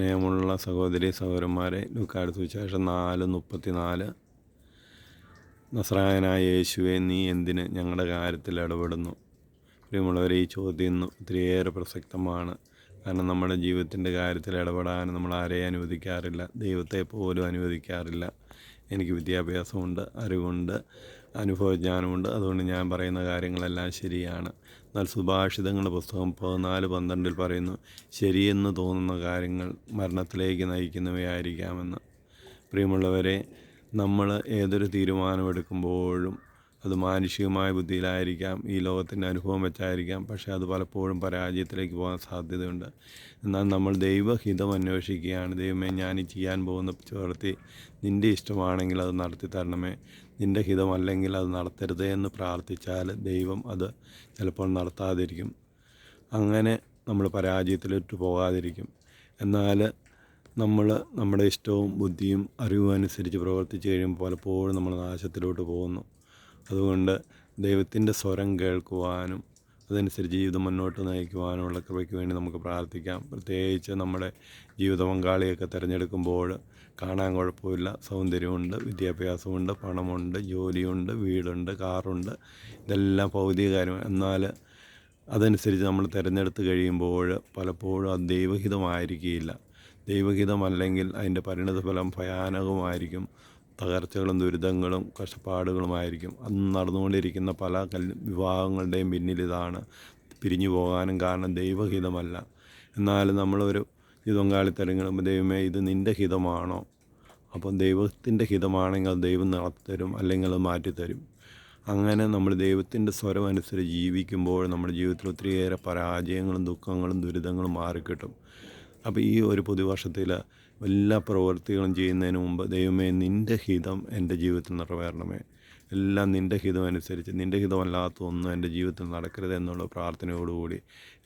സ്നേഹമുള്ള സഹോദരി സഹോദരന്മാരെ ലൂക്കാട് സുവിശേഷം നാല് മുപ്പത്തി നാല് നസ്രായനായ യേശുവെ നീ എന്തിന് ഞങ്ങളുടെ കാര്യത്തിൽ ഇടപെടുന്നു? പ്രിയമുള്ളവരെ ഈ ചോദ്യം ഇന്ന് ഒത്തിരിയേറെ പ്രസക്തമാണ്. കാരണം നമ്മുടെ ജീവിതത്തിന്റെ കാര്യത്തിൽ ഇടപെടാൻ നമ്മൾ ആരെയും അനുവദിക്കാറില്ല. ദൈവത്തെ പോലും അനുവദിക്കാറില്ല. എനിക്ക് വിദ്യാഭ്യാസമുണ്ട് അറിവുണ്ട് അനുഭവജ്ഞാനമുണ്ട്. അതുകൊണ്ട് ഞാൻ പറയുന്ന കാര്യങ്ങളെല്ലാം ശരിയാണ്. എന്നാൽ സുഭാഷിതങ്ങളുടെ പുസ്തകം പതിനാല് പന്ത്രണ്ടിൽ പറയുന്നു ശരിയെന്ന് തോന്നുന്ന കാര്യങ്ങൾ മരണത്തിലേക്ക് നയിക്കുന്നവയായിരിക്കാമെന്ന്. പ്രിയമുള്ളവരെ നമ്മൾ ഏതൊരു തീരുമാനമെടുക്കുമ്പോഴും അത് മാനുഷികമായ ബുദ്ധിയിലായിരിക്കാം ഈ ലോകത്തിന്റെ അനുഭവം വെച്ചായിരിക്കാം പക്ഷേ അത് പലപ്പോഴും പരാജയത്തിലേക്ക് പോകാൻ സാധ്യതയുണ്ട്. എന്നാൽ നമ്മൾ ദൈവഹിതം അന്വേഷിക്കുകയാണ്. ദൈവമേ ഞാൻ ചെയ്യാൻ പോകുന്ന ചേർത്തി നിന്റെ ഇഷ്ടമാണെങ്കിൽ അത് നടത്തി തരണമേ. നിന്റെ ഹിതമല്ലെങ്കിൽ അത് നടത്തരുതേ എന്ന് പ്രാർത്ഥിച്ചാൽ ദൈവം അത് ചിലപ്പോൾ നടത്താതിരിക്കും. അങ്ങനെ നമ്മൾ പരാജയത്തിലിട്ട് പോകാതിരിക്കും. എന്നാൽ നമ്മൾ നമ്മുടെ ഇഷ്ടവും ബുദ്ധിയും അറിവും അനുസരിച്ച് പ്രവർത്തിച്ച് കഴിയുമ്പോൾ പലപ്പോഴും നമ്മൾ നാശത്തിലോട്ട് പോകുന്നു. അതുകൊണ്ട് ദൈവത്തിന്റെ സ്വരം കേൾക്കുവാനും അതനുസരിച്ച് ജീവിതം മുന്നോട്ട് നയിക്കുവാനുമുള്ള കൃപയ്ക്ക് വേണ്ടി നമുക്ക് പ്രാർത്ഥിക്കാം. പ്രത്യേകിച്ച് നമ്മുടെ ജീവിത പങ്കാളിയൊക്കെ തിരഞ്ഞെടുക്കുമ്പോൾ കാണാൻ കുഴപ്പമില്ല. സൗന്ദര്യമുണ്ട് വിദ്യാഭ്യാസമുണ്ട് പണമുണ്ട് ജോലിയുണ്ട് വീടുണ്ട് കാറുണ്ട്. ഇതെല്ലാം ഭൗതിക കാര്യം എന്നാൽ അതനുസരിച്ച് നമ്മൾ തിരഞ്ഞെടുത്ത് കഴിയുമ്പോൾ പലപ്പോഴും അത് ദൈവഹിതമായിരിക്കുകയില്ല. ദൈവഹിതമല്ലെങ്കിൽ അതിന്റെ പരിണിതഫലം ഭയാനകമായിരിക്കും. തകർച്ചകളും ദുരിതങ്ങളും കഷ്ടപ്പാടുകളുമായിരിക്കും. അന്ന് നടന്നുകൊണ്ടിരിക്കുന്ന പല കൽ വിവാഹങ്ങളുടെയും പിന്നിൽ ഇതാണ് പിരിഞ്ഞു പോകാനും കാരണം ദൈവഹിതമല്ല. എന്നാൽ നമ്മളൊരു പങ്കാളി തിരഞ്ഞെടുക്കുമ്പോൾ ദൈവമേ ഇത് നിന്റെ ഹിതമാണോ? അപ്പം ദൈവത്തിന്റെ ഹിതമാണെങ്കിൽ അത് ദൈവം നടത്തരും അല്ലെങ്കിൽ അത് മാറ്റിത്തരും. അങ്ങനെ നമ്മൾ ദൈവത്തിന്റെ സ്വരം അനുസരിച്ച് ജീവിക്കുമ്പോൾ നമ്മുടെ ജീവിതത്തിൽ ഒത്തിരിയേറെ പരാജയങ്ങളും ദുഃഖങ്ങളും ദുരിതങ്ങളും മാറിക്കിട്ടും. അപ്പോൾ ഈ ഒരു പുതുവർഷത്തിൽ എല്ലാ പ്രവൃത്തികളും ചെയ്യുന്നതിന് മുമ്പ് ദൈവമേ നിന്റെ ഹിതം എന്റെ ജീവിതത്തിൽ നിറവേറണമേ. എല്ലാം നിന്റെ ഹിതം അനുസരിച്ച് നിന്റെ ഹിതമല്ലാത്ത ഒന്നും എന്റെ ജീവിതത്തിൽ നടക്കരുത് എന്നുള്ള പ്രാർത്ഥനയോടുകൂടി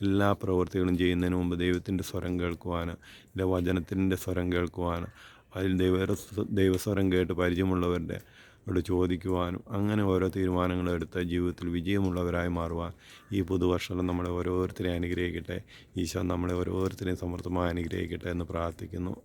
എല്ലാ പ്രവൃത്തികളും ചെയ്യുന്നതിന് മുമ്പ് ദൈവത്തിന്റെ സ്വരം കേൾക്കുവാൻ എന്റെ വചനത്തിന്റെ സ്വരം കേൾക്കുവാൻ അതിൽ ദൈവ ദൈവസ്വരം കേട്ട് പരിചയമുള്ളവരുടെ ോട് ചോദിക്കുവാനും അങ്ങനെ ഓരോ തീരുമാനങ്ങളെടുത്ത് ജീവിതത്തിൽ വിജയമുള്ളവരായി മാറുവാൻ ഈ പുതുവർഷം നമ്മളെ ഓരോരുത്തരെയും അനുഗ്രഹിക്കട്ടെ. ഈശോ നമ്മളെ ഓരോരുത്തരെയും സമൃദ്ധമായി അനുഗ്രഹിക്കട്ടെ എന്ന് പ്രാർത്ഥിക്കുന്നു.